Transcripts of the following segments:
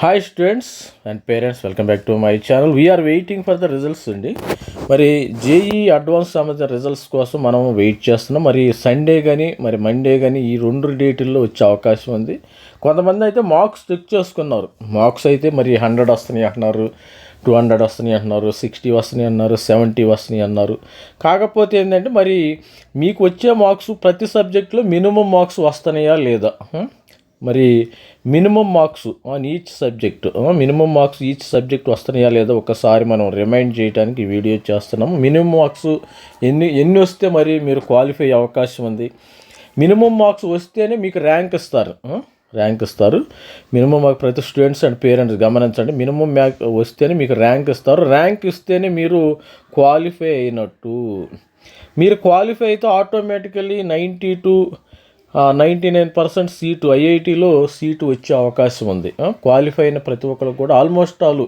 Hi students and parents welcome back to my channel we're waiting for the results అండి. మరి JEE advance సంబంధించిన results కోసం మనం wait చేస్తున్నాం. మరి సండే కానీ మరి మండే కానీ ఈ రెండు డేటుల్లో వచ్చే అవకాశం ఉంది. కొంతమంది అయితే మార్క్స్ చెక్ చేసుకున్నారు. మార్క్స్ అయితే మరి హండ్రెడ్ వస్తున్నాయి అంటున్నారు టూ హండ్రెడ్ వస్తున్నాయి అంటున్నారు సిక్స్టీ వస్తున్నాయి అన్నారు సెవెంటీ వస్తున్నాయి అన్నారు కాకపోతే ఏంటంటే మరి మీకు వచ్చే మార్క్స్ ప్రతి సబ్జెక్టులో మినిమం మార్క్స్ వస్తున్నాయా లేదా? Hmm? మరి minimum marks on each subject minimum marks each subject వస్తున్నాయా లేదా ఒకసారి మనం రిమైండ్ చేయడానికి వీడియో చేస్తున్నాము. మినిమం మార్క్స్ ఎన్ని ఎన్ని వస్తే మరి మీరు క్వాలిఫై అయ్యే అవకాశం ఉంది. మినిమం మార్క్స్ వస్తేనే మీకు ర్యాంక్ ఇస్తారు ర్యాంక్ ఇస్తారు. మినిమం మార్క్ ప్రతి స్టూడెంట్స్ అండ్ పేరెంట్స్ గమనించండి. మినిమం మ్యాక్ వస్తేనే మీకు ర్యాంక్ ఇస్తారు. ర్యాంక్ ఇస్తేనే మీరు క్వాలిఫై అయినట్టు. మీరు క్వాలిఫై అయితే automatically ninety to ninety nine percent seat ఐఐటిలో సీటు వచ్చే అవకాశం ఉంది. క్వాలిఫై అయిన ప్రతి ఒక్కరు కూడా ఆల్మోస్ట్ ఆల్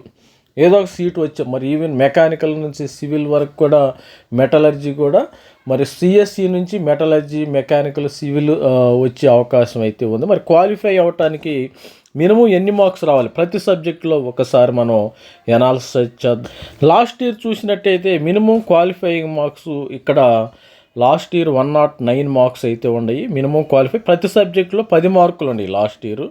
ఏదో ఒక సీటు వచ్చే మరి ఈవెన్ మెకానికల్ నుంచి సివిల్ వరకు కూడా మెటలర్జీ కూడా మరి సిఎస్సి నుంచి మెటలర్జీ మెకానికల్ సివిల్ వచ్చే అవకాశం అయితే ఉంది. మరి క్వాలిఫై అవ్వటానికి మినిమం ఎన్ని మార్క్స్ రావాలి? ప్రతి సబ్జెక్టులో ఒకసారి మనం ఎనాలిసిస్ చేద్దాం. లాస్ట్ ఇయర్ చూసినట్టయితే మినిమం క్వాలిఫైయింగ్ మార్క్స్ ఇక్కడ last year one nought nine marks అయితే ఉన్నాయి. మినిమం క్వాలిఫై ప్రతి సబ్జెక్టులో పది మార్కులు ఉన్నాయి లాస్ట్ ఇయర్.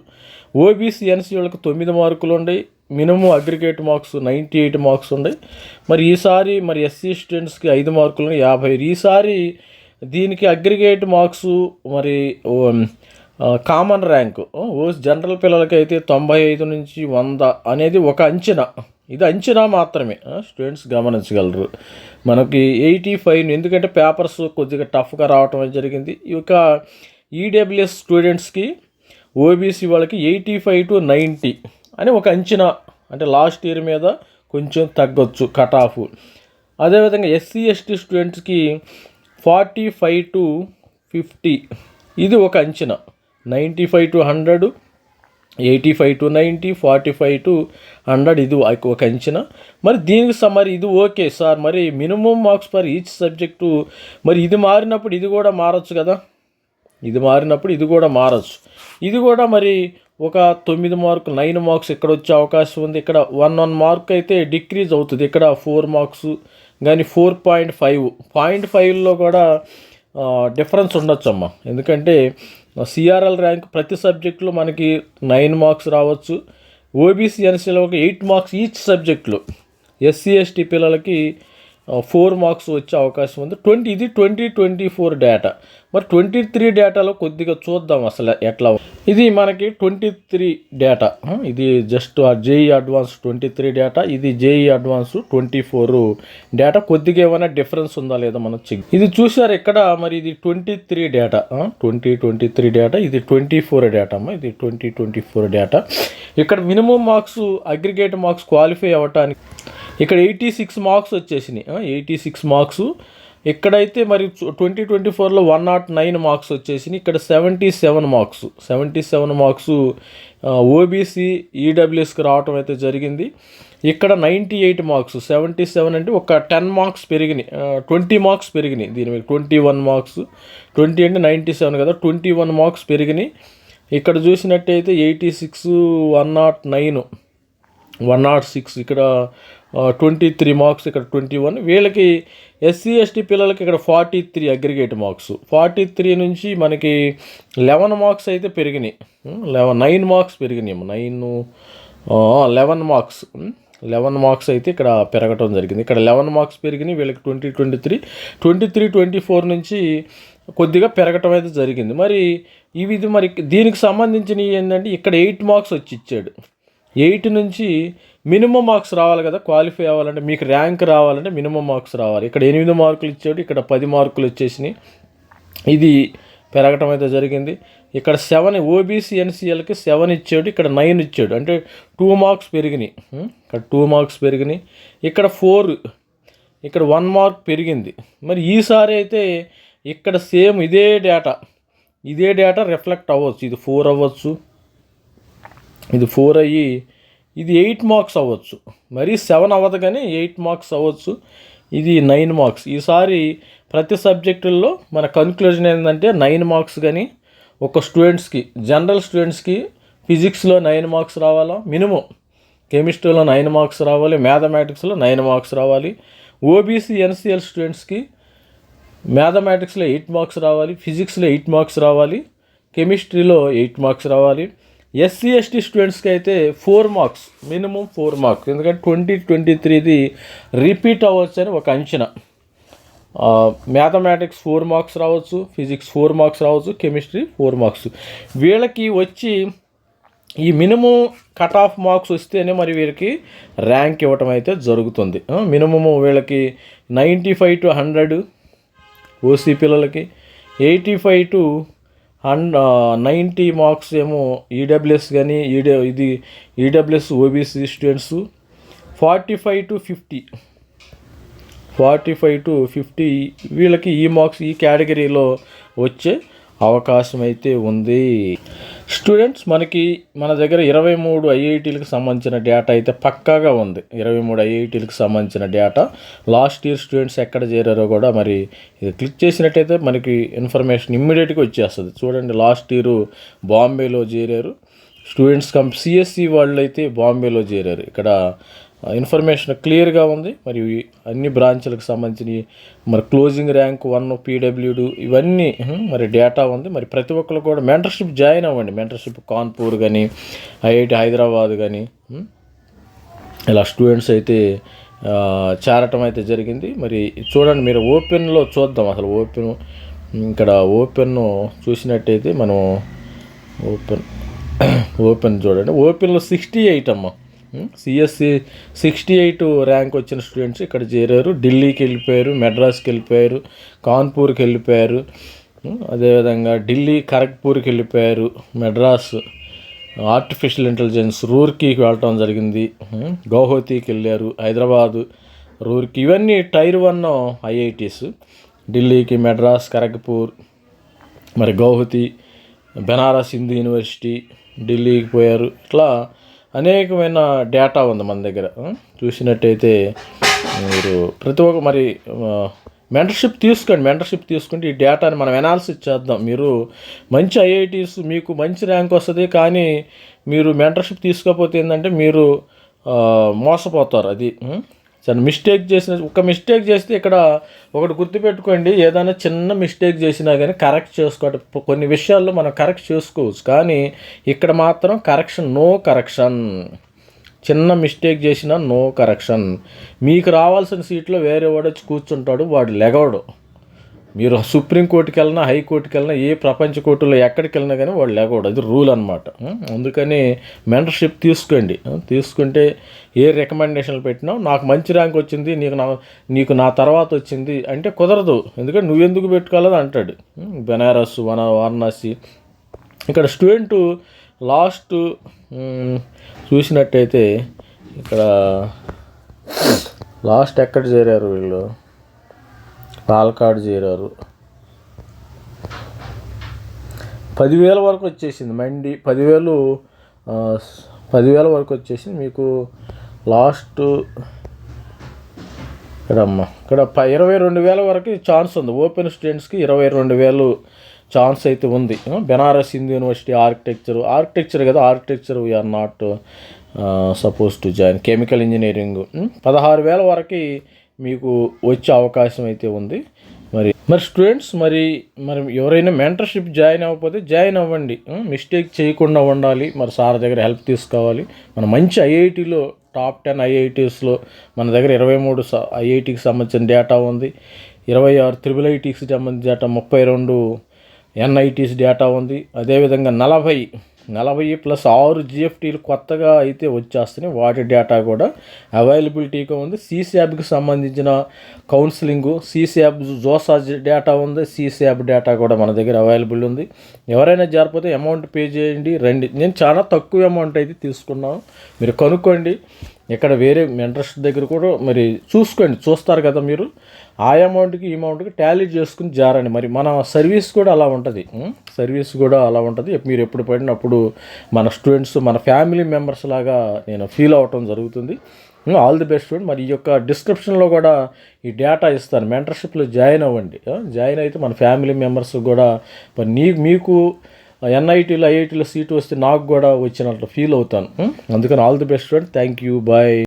ఓబీసీ ఎన్సీ వాళ్ళకి తొమ్మిది మార్కులు ఉన్నాయి. Minimum aggregate marks ninety eight marks ఉన్నాయి. మరి ఈసారి మరి ఎస్సీ స్టూడెంట్స్కి ఐదు మార్కులు ఉన్నాయి, యాభై ఈసారి దీనికి అగ్రిగేట్ మార్క్స్ మరి కామన్ ర్యాంక్ ఓ జనరల్ పిల్లలకి అయితే తొంభై ఐదు నుంచి వంద అనేది ఒక అంచనా. ఇది అంచనా మాత్రమే. స్టూడెంట్స్ గమనించగలరు. మనకి ఎయిటీ ఫైవ్ ఎందుకంటే పేపర్స్ కొద్దిగా టఫ్గా రావటం జరిగింది. ఇక ఈడబ్ల్యూఎస్ స్టూడెంట్స్కి ఓబీసీ వాళ్ళకి ఎయిటీ ఫైవ్ టు నైంటీ అని ఒక అంచనా అంటే లాస్ట్ ఇయర్ మీద కొంచెం తగ్గొచ్చు కట్ ఆఫ్. అదేవిధంగా ఎస్సీ ఎస్టీ స్టూడెంట్స్కి ఫార్టీ ఫైవ్ టు ఫిఫ్టీ ఇది ఒక అంచనా. Ninety five to hundred eighty five to ninety forty five to hundred ఇది ఒక- అంచనా. మరి దీనికి సార్ మరి ఇది ఓకే సార్. మరి minimum marks for each subject మరి ఇది మారినప్పుడు ఇది కూడా మారచ్చు కదా? ఇది మారినప్పుడు ఇది కూడా మారచ్చు. ఇది కూడా మరి ఒక తొమ్మిది మార్క్ నైన్ మార్క్స్ ఇక్కడ వచ్చే అవకాశం ఉంది. ఇక్కడ వన్ వన్ మార్క్ అయితే డిక్రీజ్ అవుతుంది. ఇక్కడ ఫోర్ మార్క్స్ కానీ ఫోర్ పాయింట్ ఫైవ్. పాయింట్ ఫైవ్లో కూడా డిఫరెన్స్ ఉండొచ్చమ్మా. ఎందుకంటే సిఆర్ఎల్ ర్యాంక్ ప్రతి సబ్జెక్టులో మనకి నైన్ మార్క్స్ రావచ్చు. ఓబీసీ ఎన్సీలో ఒక ఎయిట్ మార్క్స్ ఈచ్ సబ్జెక్టులో ఎస్సీ ఎస్టీ పిల్లలకి ఫోర్ మార్క్స్ వచ్చే అవకాశం ఉంది. ట్వంటీ ఇది ట్వంటీ ట్వంటీ ఫోర్ డేటా మరి ట్వంటీ త్రీ డేటాలో కొద్దిగా చూద్దాం అసలు ఎట్లా ఇది మనకి ట్వంటీ త్రీ డేటా ఇది just JEE advance twenty three data ఇది JEE advance twenty four data కొద్దిగా ఏమైనా డిఫరెన్స్ ఉందా లేదా మనం చెక్ ఇది చూసారు ఇక్కడ మరి ఇది twenty three data twenty twenty three data ఇది ట్వంటీ ఫోర్ డేటా అమ్మా ఇది ట్వంటీ ట్వంటీ ఫోర్ డేటా ఇక్కడ minimum marks aggregate marks qualify అవ్వటానికి ఇక్కడ ఎయిటీ సిక్స్ మార్క్స్ వచ్చేసినాయి. ఎయిటీ సిక్స్ మార్క్స్ ఎక్కడైతే మరి ట్వంటీ ట్వంటీ ఫోర్లో వన్ నాట్ నైన్ మార్క్స్ వచ్చేసినాయి. ఇక్కడ seventy seven marks seventy seven marks OBC ఈడబ్ల్యూఎస్కి రావటం అయితే జరిగింది. ఇక్కడ ninety eight marks seventy seven అంటే ఒక టెన్ మార్క్స్ పెరిగినాయి. ట్వంటీ మార్క్స్ పెరిగినాయి దీని మీద. ట్వంటీ వన్ మార్క్స్ ట్వంటీ అంటే నైంటీ సెవెన్ కదా. ట్వంటీ వన్ మార్క్స్ పెరిగినాయి. ఇక్కడ చూసినట్టయితే eighty six one nought nine one nought six ఇక్కడ ట్వంటీ త్రీ మార్క్స్ ఇక్కడ ట్వంటీ వన్. వీళ్ళకి ఎస్సీ ఎస్టీ పిల్లలకి ఇక్కడ forty three aggregate marks. Forty three నుంచి మనకి లెవెన్ మార్క్స్ అయితే పెరిగినాయి. లెవెన్ నైన్ మార్క్స్ పెరిగినాయి nine eleven marks. Eleven marks అయితే ఇక్కడ పెరగటం జరిగింది. ఇక్కడ లెవెన్ మార్క్స్ పెరిగినాయి వీళ్ళకి twenty twenty three. Twenty three twenty four నుంచి కొద్దిగా పెరగటం అయితే జరిగింది. మరి ఇవి ఇది మరి దీనికి సంబంధించినవి ఏంటంటే ఇక్కడ ఎయిట్ మార్క్స్ వచ్చి ఇచ్చాడు. ఎయిట్ నుంచి మినిమం మార్క్స్ రావాలి కదా క్వాలిఫై అవ్వాలంటే మీకు ర్యాంక్ రావాలంటే మినిమం మార్క్స్ రావాలి. ఇక్కడ ఎనిమిది మార్కులు ఇచ్చాడు ఇక్కడ పది మార్కులు వచ్చేసినాయి. ఇది పెరగటం అయితే జరిగింది. ఇక్కడ సెవెన్ ఓబీసీ ఎన్సీఎల్కి సెవెన్ ఇచ్చాడు ఇక్కడ నైన్ ఇచ్చాడు. అంటే టూ మార్క్స్ పెరిగినాయి. ఇక్కడ టూ మార్క్స్ పెరిగినాయి. ఇక్కడ ఫోర్ ఇక్కడ వన్ మార్క్ పెరిగింది. మరి ఈసారి అయితే ఇక్కడ సేమ్ ఇదే డేటా. ఇదే డేటా రిఫ్లెక్ట్ అవ్వచ్చు. ఇది ఫోర్ అవ్వచ్చు. ఇది ఫోర్ అయ్యి ఇది ఎయిట్ మార్క్స్ అవ్వచ్చు. మరీ సెవెన్ అవ్వదు కానీ ఎయిట్ మార్క్స్ అవ్వచ్చు. ఇది నైన్ మార్క్స్. ఈసారి ప్రతి సబ్జెక్టుల్లో మన కన్క్లూజన్ ఏంటంటే నైన్ మార్క్స్ కానీ ఒక స్టూడెంట్స్కి జనరల్ స్టూడెంట్స్కి ఫిజిక్స్లో నైన్ మార్క్స్ రావాలా? మినిమం. కెమిస్ట్రీలో నైన్ మార్క్స్ రావాలి. మ్యాథమెటిక్స్లో నైన్ మార్క్స్ రావాలి. ఓబీసీ ఎన్సీఎల్ స్టూడెంట్స్కి మ్యాథమెటిక్స్లో ఎయిట్ మార్క్స్ రావాలి. ఫిజిక్స్లో ఎయిట్ మార్క్స్ రావాలి. కెమిస్ట్రీలో ఎయిట్ మార్క్స్ రావాలి. ఎస్సీ ఎస్టీ స్టూడెంట్స్కి అయితే four marks minimum four marks ఎందుకంటే ట్వంటీ ట్వంటీ త్రీది రిపీట్ అవ్వచ్చు అని ఒక అంచనా. మ్యాథమెటిక్స్ ఫోర్ మార్క్స్ రావచ్చు ఫిజిక్స్ ఫోర్ మార్క్స్ రావచ్చు కెమిస్ట్రీ ఫోర్ మార్క్స్ వీళ్ళకి వచ్చి ఈ మినిమం కట్ ఆఫ్ మార్క్స్ వస్తేనే మరి వీరికి ర్యాంక్ ఇవ్వటం అయితే జరుగుతుంది. మినిమము వీళ్ళకి ninety five to hundred OC పిల్లలకి eighty five to and ninety marks ఏమో ఈడబ్ల్యూఎస్ కానీ ఈడే ఇది EWS OBC students forty five to fifty forty five to fifty వీళ్ళకి ఈ మార్క్స్ ఈ కేటగిరీలో వచ్చే అవకాశం అయితే ఉంది. స్టూడెంట్స్ మనకి మన దగ్గర ఇరవై మూడు ఐఐటీలకు సంబంధించిన డేటా అయితే పక్కాగా ఉంది. ఇరవై మూడు ఐఐటీలకు సంబంధించిన డేటా. లాస్ట్ ఇయర్ స్టూడెంట్స్ ఎక్కడ చేరారో కూడా మరి ఇది క్లిక్ చేసినట్టయితే మనకి ఇన్ఫర్మేషన్ ఇమ్మీడియట్గా వచ్చేస్తుంది. చూడండి లాస్ట్ ఇయర్ బాంబేలో చేరారు. స్టూడెంట్స్ కం సిఎస్సి వాళ్ళు అయితే బాంబేలో చేరారు. ఇక్కడ ఇన్ఫర్మేషన్ క్లియర్గా ఉంది. మరి అన్ని బ్రాంచ్లకు సంబంధించి మరి క్లోజింగ్ ర్యాంక్ వన్ పీడబ్ల్యూడు ఇవన్నీ మరి డేటా ఉంది. మరి ప్రతి ఒక్కరు కూడా మెంటర్షిప్ జాయిన్ అవ్వండి. మెంటర్షిప్ కాన్పూర్ కానీ ఐఐటి హైదరాబాద్ కానీ ఇలా స్టూడెంట్స్ అయితే చేరటం అయితే జరిగింది. మరి చూడండి మీరు ఓపెన్లో చూద్దాం. అసలు ఓపెన్ ఇక్కడ ఓపెన్ చూసినట్టయితే మనం ఓపెన్ ఓపెన్ చూడండి. ఓపెన్లో సిక్స్టీ ఎయిట్ అమ్మ. సిఎస్సి సిక్స్టీ ఎయిట్ ర్యాంక్ వచ్చిన స్టూడెంట్స్ ఇక్కడ చేరారు. ఢిల్లీకి వెళ్ళిపోయారు మెడ్రాస్కి వెళ్ళిపోయారు కాన్పూర్కి వెళ్ళిపోయారు. Hmm? అదేవిధంగా ఢిల్లీ ఖరగ్పూర్కి వెళ్ళిపోయారు మెడ్రాస్ ఆర్టిఫిషియల్ ఇంటెలిజెన్స్ రూర్కీకి వెళ్ళటం జరిగింది. Hmm? గౌహతికి వెళ్ళారు హైదరాబాదు రూర్కి. ఇవన్నీ టైర్ వన్ ఐఐటీస్. ఢిల్లీకి మెడ్రాస్ ఖరగ్పూర్ మరి గౌహతి బెనారస్ హిందూ యూనివర్సిటీ ఢిల్లీకి పోయారు. ఇట్లా అనేకమైన డేటా ఉంది మన దగ్గర. చూసినట్టయితే మీరు ప్రతి ఒక్క మరి మెంటర్షిప్ తీసుకోండి మెంటర్షిప్ తీసుకుంటే ఈ డేటాని మనం ఎనాలిసిస్ చేద్దాం. మీరు మంచి ఐఐటీస్ మీకు మంచి ర్యాంక్ వస్తుంది కానీ మీరు మెంటర్షిప్ తీసుకోకపోతే ఏంటంటే మీరు మోసపోతారు అది. సరే మిస్టేక్ చేసిన ఒక మిస్టేక్ చేస్తే ఇక్కడ ఒకటి గుర్తుపెట్టుకోండి ఏదైనా చిన్న మిస్టేక్ చేసినా కానీ కరెక్ట్ చేసుకోవడం కొన్ని విషయాల్లో మనం కరెక్ట్ చేసుకోవచ్చు కానీ ఇక్కడ మాత్రం కరెక్షన్ నో కరెక్షన్. చిన్న మిస్టేక్ చేసినా నో కరెక్షన్. మీకు రావాల్సిన సీట్లో వేరే వాడు వచ్చి కూర్చుంటాడు వాడు లెగవడు. మీరు సుప్రీంకోర్టుకి వెళ్ళినా హైకోర్టుకి వెళ్ళినా ఏ ప్రపంచ కోర్టులో ఎక్కడికి వెళ్ళినా కానీ వాళ్ళు లేకూడదు. అది రూల్ అనమాట అందుకని మెంటర్షిప్ తీసుకోండి. తీసుకుంటే ఏ రికమెండేషన్లు పెట్టినా నాకు మంచి ర్యాంక్ వచ్చింది నీకు నా నీకు నా తర్వాత వచ్చింది అంటే కుదరదు. ఎందుకంటే నువ్వెందుకు పెట్టుకోవాలని అంటాడు. బెనారస్ వన వారణాసి. ఇక్కడ స్టూడెంట్ లాస్ట్ చూసినట్టయితే ఇక్కడ లాస్ట్ ఎక్కడ చేరారు వీళ్ళు? పాలకాడు చేరారు. పదివేల వరకు వచ్చేసింది. మండి పదివేలు పదివేల వరకు వచ్చేసింది. మీకు లాస్ట్ ఇక్కడ ఇక్కడ ప ఇరవై రెండు వేల వరకు ఛాన్స్ ఉంది. ఓపెన్ స్టూడెంట్స్కి ఇరవై రెండు వేలు ఛాన్స్ అయితే ఉంది. Banaras Hindu University architecture architecture కదా architecture we are not suppose to join chemical engineering. పదహారు వేల వరకు మీకు వచ్చే అవకాశం అయితే ఉంది. మరి మరి స్టూడెంట్స్ మరి మరి ఎవరైనా మెంటర్షిప్ జాయిన్ అవ్వకపోతే జాయిన్ అవ్వండి. మిస్టేక్ చేయకుండా ఉండాలి. మరి సార్ దగ్గర హెల్ప్ తీసుకోవాలి. మన మంచి ఐఐటిలో టాప్ టెన్ ఐఐటీస్లో మన దగ్గర ఇరవై మూడు ఐఐటికి సంబంధించిన డేటా ఉంది. ఇరవై ఆరు త్రిబుల్ ఐటీకి సంబంధించిన డేటా ముప్పై రెండు ఎన్ఐటీస్ డేటా ఉంది. అదేవిధంగా నలభై నలభై ప్లస్ ఆరు జిఎఫ్టీలు కొత్తగా అయితే వచ్చేస్తున్నాయి. వాటి డేటా కూడా అవైలబిలిటీగా ఉంది. సీసీయాబ్కి సంబంధించిన కౌన్సిలింగ్ సీసీయాబ్ జోసా డేటా ఉంది. సీసీయాబ్ డేటా కూడా మన దగ్గర అవైలబుల్ ఉంది. ఎవరైనా జరిపోతే అమౌంట్ పే చేయండి రండి. నేను చాలా తక్కువ అమౌంట్ అయితే తీసుకున్నాను. మీరు కనుక్కోండి. ఇక్కడ వేరే మెంటర్స్ దగ్గర కూడా మరి చూసుకోండి. చూస్తారు కదా మీరు. ఆ అమౌంట్కి ఈ అమౌంట్కి టాలీ చేసుకుని జారండి. మరి మన సర్వీస్ కూడా అలా ఉంటుంది. సర్వీస్ కూడా అలా ఉంటుంది. మీరు ఎప్పుడు పడినప్పుడు మన స్టూడెంట్స్ మన ఫ్యామిలీ మెంబర్స్ లాగా నేను ఫీల్ అవ్వటం జరుగుతుంది. All the best student. మరి ఈ యొక్క డిస్క్రిప్షన్లో కూడా ఈ డేటా ఇస్తాను. మెంటర్షిప్లో జాయిన్ అవ్వండి. జాయిన్ అయితే మన ఫ్యామిలీ మెంబర్స్ కూడా మరి నీ మీకు ఎన్ఐటీలో ఐఐటీలో సీటు వస్తే నాకు కూడా వచ్చినట్లు ఫీల్ అవుతాను. అందుకని all the best student. Thank you. Bye.